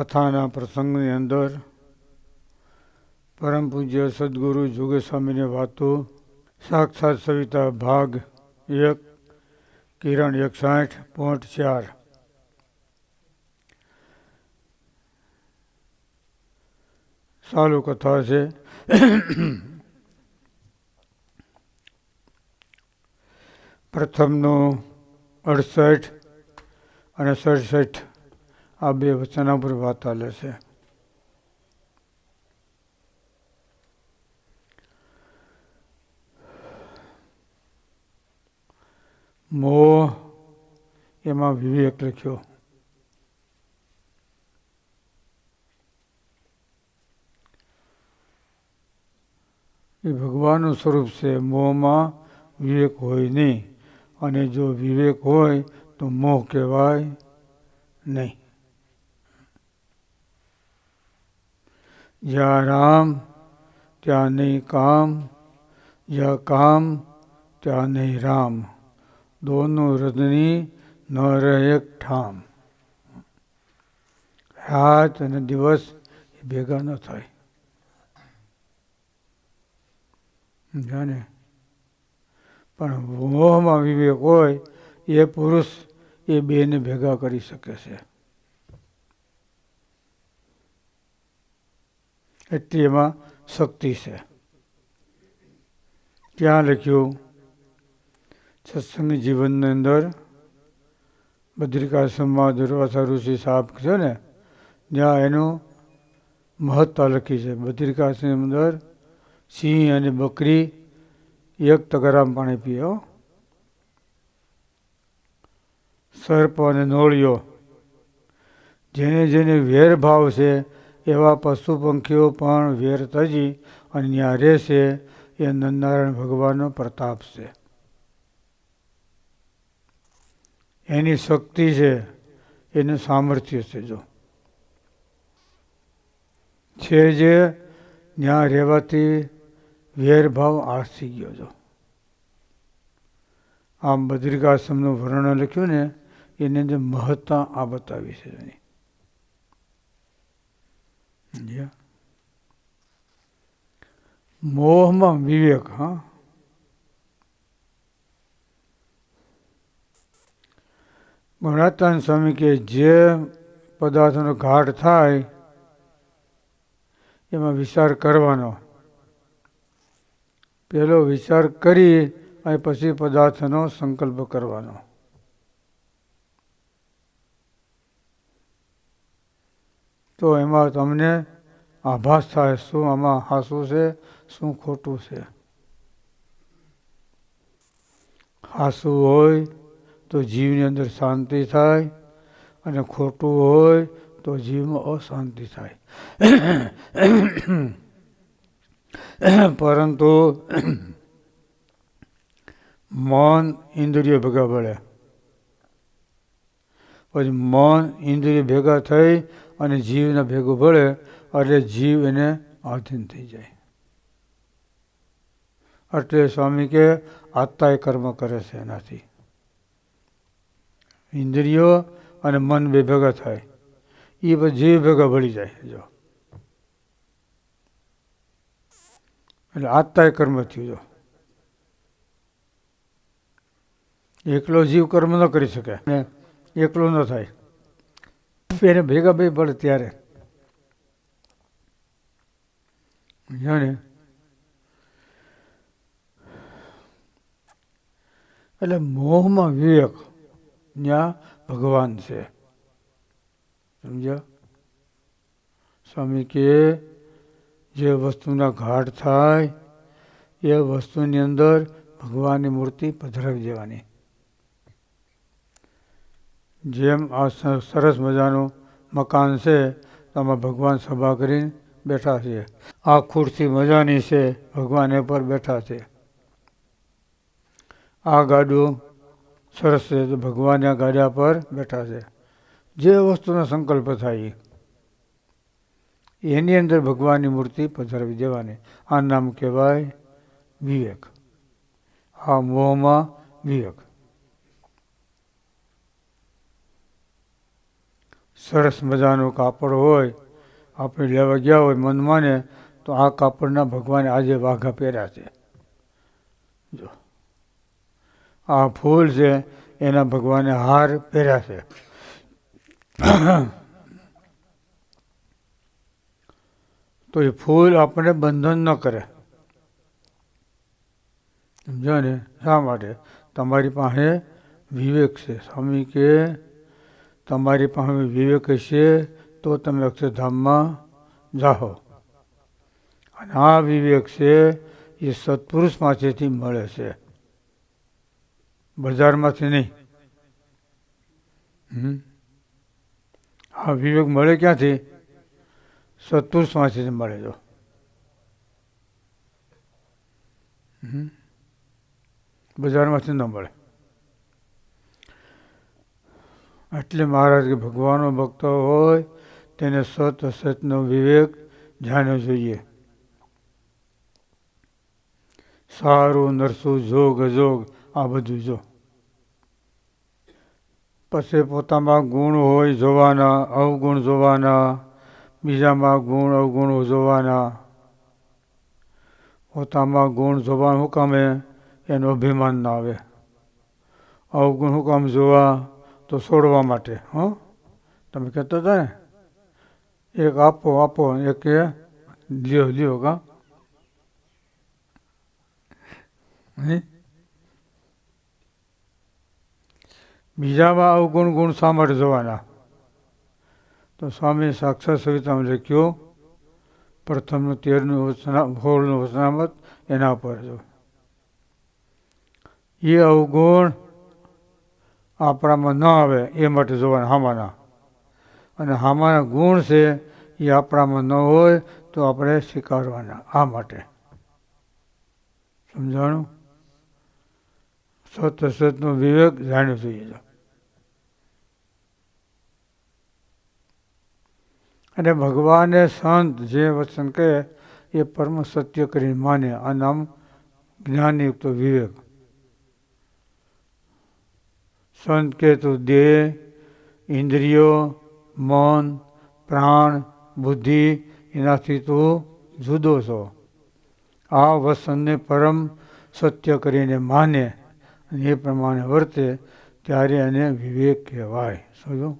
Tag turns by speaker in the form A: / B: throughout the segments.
A: કથાના પ્રસંગની અંદર પરમ પૂજ્ય સદગુરુ જોગે સ્વામીની વાતો, સાક્ષાત સવિતા ભાગ એક, કિરણ એકસાઠ પોઈન્ટ ચાર. ચાલુ કથા છે. પ્રથમનો અડસઠ અને સડસઠ આ બે વચના પર વાત ચાલે છે. મોહ એમાં વિવેક લખ્યો. એ ભગવાનનું સ્વરૂપ છે, મોહમાં વિવેક હોય નહીં. અને જો વિવેક હોય તો મોહ કહેવાય નહીં. જ્યાં રામ ત્યાં નહીં કામ જ્યાં કામ ત્યાં નહીં રામ દોનું રજની ન રહે એક ઠામ રાત અને દિવસ ભેગા ન થાય જાણે પણ મોહમાં વિવેક હોય એ પુરુષ એ બેને ભેગા કરી શકે છે એમાં શક્તિ છે. ત્યાં લખ્યું, સત્સંગ જીવનની અંદર બદ્રિકાશ્રમમાં દુર્વાસા ઋષિ સાહેબ છે ને, ત્યાં એનું મહત્તા લખી છે. બદ્રિકાશ્રમ અંદર સિંહ અને બકરી એક તગરામ પાણી પીએ સર્પ અને નોળિયો. જેને જેને વેરભાવ છે એવા પશુ પંખીઓ પણ વેર તજી અને ત્યાં રહેશે એ નંદનારાયણ ભગવાનનો પ્રતાપ છે. એની શક્તિ છે, એનું સામર્થ્ય છે જો. છે જે ત્યાં રહેવાથી વેરભાવ આળસી ગયો છો આમ બદ્રિકાશ્રમનું વર્ણન લખ્યું ને, એની અંદર મહત્તા આ બતાવી છે એની. મોહમાં વિવેક, હા. ગણાતાન સ્વામી કે જે પદાર્થનો ઘાટ થાય, એમાં વિચાર કરવાનો. પેલો વિચાર કરી અને પછી પદાર્થનો સંકલ્પ કરવાનો. તો એમાં તમને આભાસ થાય, શું આમાં હાસું છે, શું ખોટું છે? હાસું હોય તો જીવની અંદર શાંતિ થાય અને ખોટું હોય તો જીવમાં અશાંતિ થાય. પરંતુ મન ઇન્દ્રિય ભેગા પડે. પછી મન ઇન્દ્રિય ભેગા થઈ અને જીવને ભેગું પડે એટલે જીવ એને આધીન થઈ જાય. એટલે સ્વામી કે આત્માએ કર્મ કરે છે એનાથી. ઇન્દ્રિયો અને મન બે ભેગા થાય. એ પછી જીવ ભેગા ભળી જાય જો. એટલે આત્માએ કર્મ થયું જો. એકલો જીવ કર્મ ન કરી શકે. એકલો ન થાય. એને ભેગા બે પડે ત્યારે. જાણે એટલે મોહમાં વિવેક ત્યાં ભગવાન છે. સમજ્યા? સ્વામી કે જે વસ્તુના ઘાટ થાય, એ વસ્તુની અંદર ભગવાનની મૂર્તિ પધરાવી દેવાની. જેમ આ સરસ મજાનું મકાન છે આમાં ભગવાન સભા કરીને બેઠા છે. આ ખુરશી મજાની છે. ભગવાન એ પર બેઠા છે. આ ગાડું સરસ છે તો ભગવાનના ગાડા પર બેઠા છે. જે વસ્તુનો સંકલ્પ થાય એની અંદર ભગવાનની મૂર્તિ પધરાવી દેવાની. આ નામ કહેવાય વિવેક. આ મોહમાં વિવેક. સરસ મજાનું કાપડ હોય. આપણે લેવા ગયા હોય મન માને તો આ કાપડના ભગવાને આજે વાઘા પહેર્યા છે. જો. આ ફૂલ છે, એના ભગવાને હાર પહેર્યા છે. તો એ ફૂલ આપણને બંધન ન કરે. સમજો ને? શા માટે? તમારી પાસે વિવેક છે. સ્વામી કે, તમારી પાસે વિવેક હશે તો તમે અક્ષરધામમાં જાઓ. અને આ વિવેક છે એ સત્પુરુષ પાસેથી મળે છે. બજારમાંથી નહીં. આ વિવેક મળે ક્યાંથી? સત્પુરુષ પાસેથી મળે જો. હમ? બજારમાંથી ન મળે. એટલે મહારાજ કે ભગવાનનો ભક્ત હોય તેને સત અસતનો વિવેક જાણવો જોઈએ. સારું, નરસું, જોગ, અજોગ, આ બધું જો. પછી પોતામાં ગુણ હોય જોવાના, અવગુણ જોવાના, બીજામાં ગુણ, અવગુણ જોવાના. પોતામાં ગુણ જોવાનું શું કામે? એનું અભિમાન ના આવે. અવગુણ શું કામ જોવા? તો છોડવા માટે, હં? તમે કહેતા હતા ને? એક આપો આપો, એક એ. લ્યો લ્યો, કા? બીજામાં અવગુણ ગુણ માટે જોવાના. તો સ્વામી સાક્ષાત સવિતામાં લખ્યું, પ્રથમનું તેરનું વચના હોળનું વચનામત એના પર જો. એ અવગુણ આપણામાં ન આવે એ માટે જોવાના, હામાના. અને હામાના ગુણ છે, એ આપણામાં ન હોય તો આપણે સ્વીકારવાના આ માટે. સમજાણું? સત સતનો વિવેક જાણ્યો જોઈએ અને ભગવાને સંત જે વચન કહે, એ પરમ સત્ય કરીને માને આ નામ જ્ઞાનયુક્ત વિવેક. સંત કહે તો દેહ, ઇન્દ્રિયો મન, પ્રાણ, બુદ્ધિ, એનાથી તું જુદો છો. આ વસનને પરમ સત્ય કરીને માને અને એ પ્રમાણે વર્તે ત્યારે એને વિવેક કહેવાય. સમજો?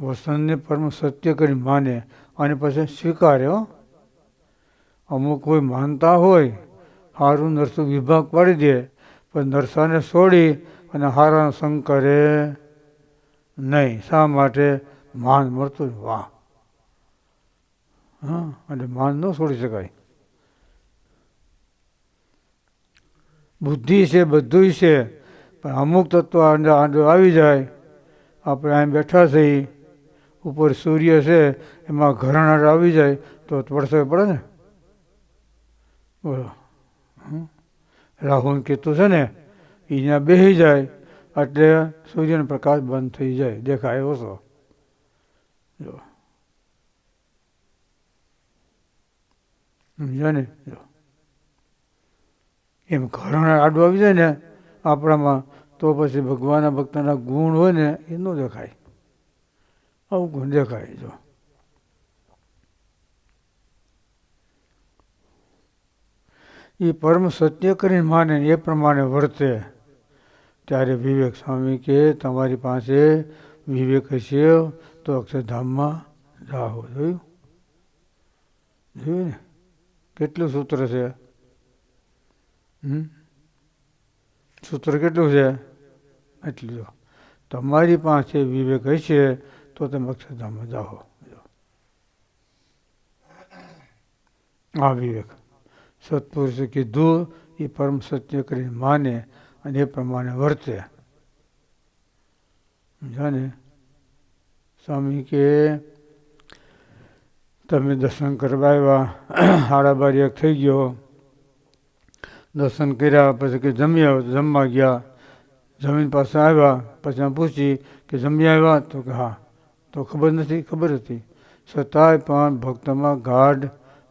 A: વસનને પરમ સત્ય કરી માને અને પછી સ્વીકારે, હો. અમુક કોઈ માનતા હોય સારું નરસું વિભાગ પાડી દે, પણ નરસાને છોડી અને હારાનો સંગ કરે. નહીં, શા માટે માન મળતું વાહ. હા અને માન ન છોડી શકાય. બુદ્ધિ છે બધું છે, પણ અમુક તત્વ આંડો આંડો આવી જાય. આપણે અહીં બેઠા થઈ ઉપર સૂર્ય છે, એમાં ઘરણાટ આવી જાય, તો પડશે પડે ને? બોલો? રાહુલ કેતુ છે ને અહીંયા બેસી જાય એટલે સૂર્યનો પ્રકાશ બંધ થઈ જાય, દેખાય ઓછો. જો. સમજો ને, જો. એમ ઘરણા આડું આવી જાય ને, આપણામાં, તો પછી ભગવાનના ભક્તના ગુણ હોય ને, એ ન દેખાય. આવું ગુણ દેખાય, જો. એ પરમ સત્ય કરીને માને એ પ્રમાણે વર્તે. ત્યારે વિવેક સ્વામી કે તમારી પાસે વિવેક હશે તો અક્ષરધામમાં જાઓ. જોયું? જોયું ને? કેટલું સૂત્ર છે? હમ? સૂત્ર કેટલું છે? એટલું જો. તમારી પાસે વિવેક હશે તો તમે અક્ષરધામમાં જાઓ. આ વિવેક. સત્પુરુષે કીધું એ પરમ સત્ય કરીને માને અને એ પ્રમાણે વર્તે. સમજાને સ્વામી કે તમે દર્શન કરવા આવ્યા બાર એક થઈ ગયો. દર્શન કર્યા, પછી કે જમી આવ્યો, તો જમવા ગયા. જમીન પાસે આવ્યા, પછી આ પૂછી કે જમી આવ્યા? તો કે હા. તો ખબર નથી, ખબર હતી. છતાંય પણ ભક્તમાં ગાઢ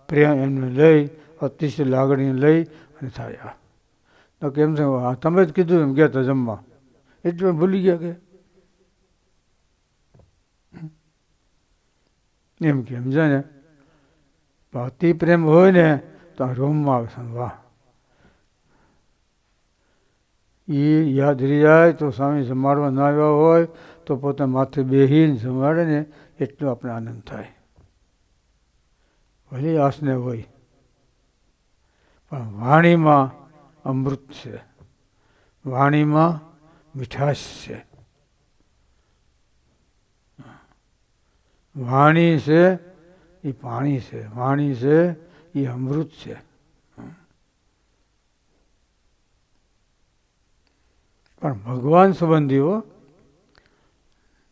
A: પ્રેમ એમને લઈ, અતિશય લાગણી લઈ અને થયા. તો કેમ છે? તમે જ કીધું એમ ગયા હતા જમવા. એટલે ભૂલી ગયા કે? એમ કે સમજાય ને ભક્તિ પ્રેમ હોય ને, તો રોમમાં આવે વાહ. એ યાદ રહી જાય તો સ્વામી જમાડવા ના આવ્યા હોય, તો પોતે માથે બેહીને જમાડે ને, એટલો આપણે આનંદ થાય. ભલે આસને હોય. પણ વાણીમાં અમૃત છે વાણીમાં મીઠાશ છે વાણી છે એ પાણી છે, વાણી છે એ અમૃત છે. પણ ભગવાન સંબંધીઓ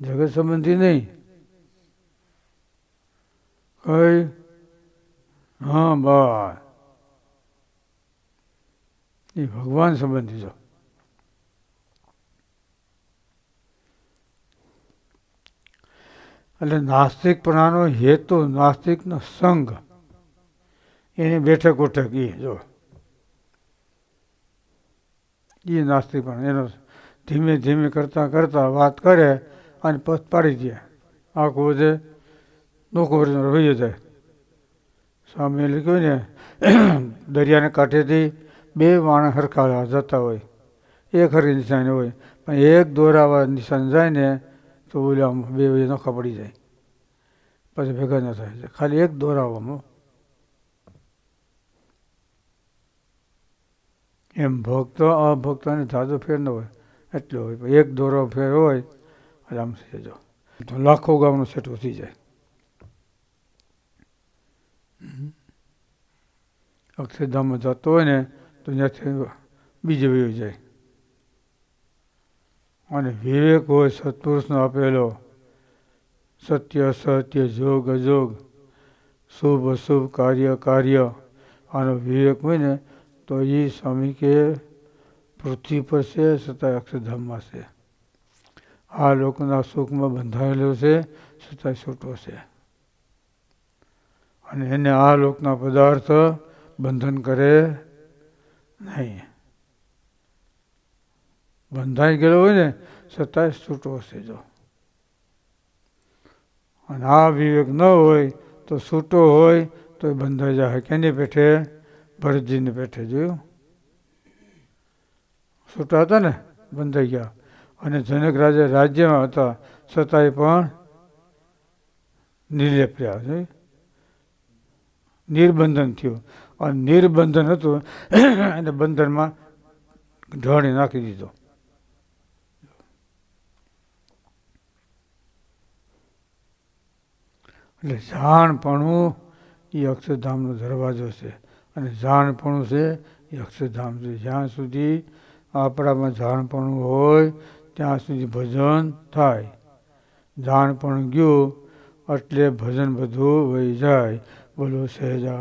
A: જગત સંબંધી નહીં. કઈ? હા, બસ. એ ભગવાન સંબંધી છો. એટલે નાસ્તિકપણાનો હેતુ, નાસ્તિકનો સંઘ એની બેઠક ઉઠક એ જો. એ નાસ્તિકપણ, એનો ધીમે ધીમે કરતાં કરતાં વાત કરે અને પથ પાડી દે. આખું બધે નોકો રહી જાય. સામે લખ્યું ને, દરિયાને કાંઠેથી બે માણસ સરખા જતા હોય. એક હરી નિશાન હોય. પણ એક દોરાવા નિશાન જાય ને તો ઓલા બે નોખા પડી જાય. પછી ભેગા ન થાય. ખાલી એક દોરાવામાં એમ ભક્તો, અભક્તોને જાદુ ફેર ન હોય. એટલો હોય. એક દોરો ફેર હોય, એટલે આમ સેજો તો લાખો ગામનું સેટું થઈ જાય. અક્ષરધામમાં જતો હોય ને તો ત્યાંથી બીજે વયો જાય. અને વિવેક હોય સત્પુરુષનો આપેલો સત્ય, અસત્ય, જોગ, અજોગ, શુભ, અશુભ, કાર્ય કાર્ય, આનો વિવેક હોય ને, તો એ સ્વામી કે પૃથ્વી પર છે છતાં અક્ષરધામમાં છે. આ લોકોના સુખમાં બંધાયેલો છે છતાં છૂટો છે. અને એને આ લોકના પદાર્થ બંધન કરે નહીં. બંધાઈ ગયેલો હોય ને છતાંય છૂટો હશે જો. અને આ વિવેક ન હોય તો છૂટો હોય તો એ બંધાઈ જાય. કેની પેઠે? ભરતજીને પેઠે જોયું? છૂટા હતા ને, બંધાઈ ગયા. અને જનક રાજા રાજ્યમાં હતા છતાંય પણ નિર્લેપ રહ્યા. જોયું? નિર્બંધન થયું. નિર્બંધન હતું. એને બંધનમાં ઢળી નાખી દીધો. એટલે જાણપણું એ અક્ષરધામનો દરવાજો છે. અને જાણપણું છે એ અક્ષરધામ છે. જ્યાં સુધી આપણામાં જાણપણું હોય, ત્યાં સુધી ભજન થાય. જાણપણ ગયું, એટલે ભજન બધું વહી જાય. બોલો સહેજા